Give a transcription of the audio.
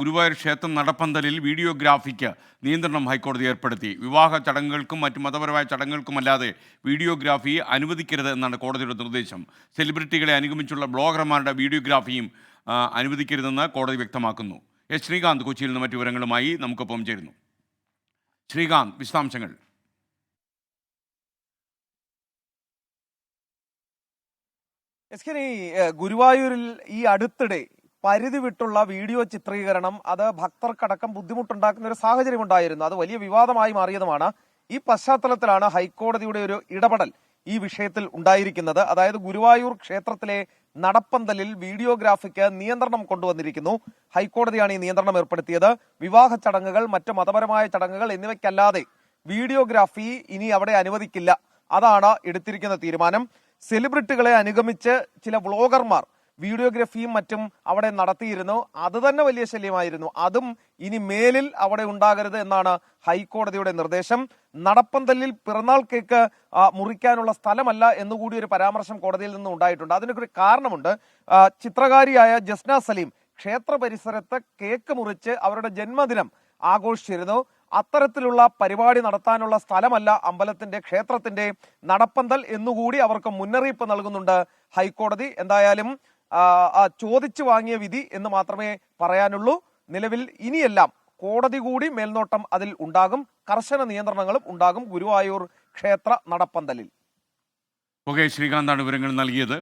ഗുരുവായൂർ ക്ഷേത്രം നടപ്പന്തലിൽ വീഡിയോഗ്രാഫിക്ക് നിയന്ത്രണം ഹൈക്കോടതി ഏർപ്പെടുത്തി. വിവാഹ ചടങ്ങുകൾക്കും മറ്റ് മതപരമായ ചടങ്ങുകൾക്കുമല്ലാതെ വീഡിയോഗ്രാഫി അനുവദിക്കരുത് എന്നാണ് കോടതിയുടെ നിർദ്ദേശം. സെലിബ്രിറ്റികളെ അനുഗമിച്ചുള്ള ബ്ലോഗർമാരുടെ വീഡിയോഗ്രാഫിയും അനുവദിക്കരുതെന്ന് കോടതി വ്യക്തമാക്കുന്നു. എസ് ശ്രീകാന്ത് കൊച്ചിയിൽ നിന്ന് മറ്റു വിവരങ്ങളുമായി നമുക്കൊപ്പം ചേരുന്നു. ശ്രീകാന്ത് വിശദാംശങ്ങൾ. എസ് കെ ഗുരുവായൂരിൽ ഈ അടുത്തിടെ പരിധി വിട്ടുള്ള വീഡിയോ ചിത്രീകരണം അത് ഭക്തർക്കടക്കം ബുദ്ധിമുട്ടുണ്ടാക്കുന്ന ഒരു സാഹചര്യം ഉണ്ടായിരുന്നു. അത് വലിയ വിവാദമായി മാറിയതുമാണ്. ഈ പശ്ചാത്തലത്തിലാണ് ഹൈക്കോടതിയുടെ ഒരു ഇടപെടൽ ഈ വിഷയത്തിൽ ഉണ്ടായിരിക്കുന്നത്. അതായത് ഗുരുവായൂർ ക്ഷേത്രത്തിലെ നടപ്പന്തലിൽ വീഡിയോഗ്രാഫിക്ക് നിയന്ത്രണം കൊണ്ടുവന്നിരിക്കുന്നു. ഹൈക്കോടതിയാണ് ഈ നിയന്ത്രണം ഏർപ്പെടുത്തിയത്. വിവാഹ ചടങ്ങുകൾ മറ്റ് മതപരമായ ചടങ്ങുകൾ എന്നിവയ്ക്കല്ലാതെ വീഡിയോഗ്രാഫി ഇനി അവിടെ അനുവദിക്കില്ല. അതാണ് എടുത്തിരിക്കുന്ന തീരുമാനം. സെലിബ്രിറ്റികളെ അനുഗമിച്ച് ചില വ്ളോഗർമാർ വീഡിയോഗ്രഫിയും മറ്റും അവിടെ നടത്തിയിരുന്നു. അത് തന്നെ വലിയ ശല്യമായിരുന്നു. അതും ഇനി മേലിൽ അവിടെ ഉണ്ടാകരുത് എന്നാണ് ഹൈക്കോടതിയുടെ നിർദ്ദേശം. നടപ്പന്തലിൽ പിറന്നാൾ കേക്ക് മുറിക്കാനുള്ള സ്ഥലമല്ല എന്നുകൂടി ഒരു പരാമർശം കോടതിയിൽ നിന്ന് ഉണ്ടായിട്ടുണ്ട്. അതിനൊക്കെ ഒരു കാരണമുണ്ട്. ചിത്രകാരിയായ ജസ്ന സലീം ക്ഷേത്ര പരിസരത്ത് കേക്ക് മുറിച്ച് അവരുടെ ജന്മദിനം ആഘോഷിച്ചിരുന്നു. അത്തരത്തിലുള്ള പരിപാടി നടത്താനുള്ള സ്ഥലമല്ല അമ്പലത്തിന്റെ ക്ഷേത്രത്തിന്റെ നടപ്പന്തൽ എന്നുകൂടി അവർക്ക് മുന്നറിയിപ്പ് നൽകുന്നുണ്ട് ഹൈക്കോടതി. എന്തായാലും ചോദിച്ചു വാങ്ങിയ വിധി എന്ന് മാത്രമേ പറയാനുള്ളൂ. നിലവിൽ ഇനിയെല്ലാം കോടതി കൂടി മേൽനോട്ടം അതിൽ ഉണ്ടാകും. കർശന നിയന്ത്രണങ്ങളും ഉണ്ടാകും ഗുരുവായൂർ ക്ഷേത്ര നടപ്പന്തലിൽ. ശ്രീകാന്താണ് വിവരങ്ങൾ നൽകിയത്.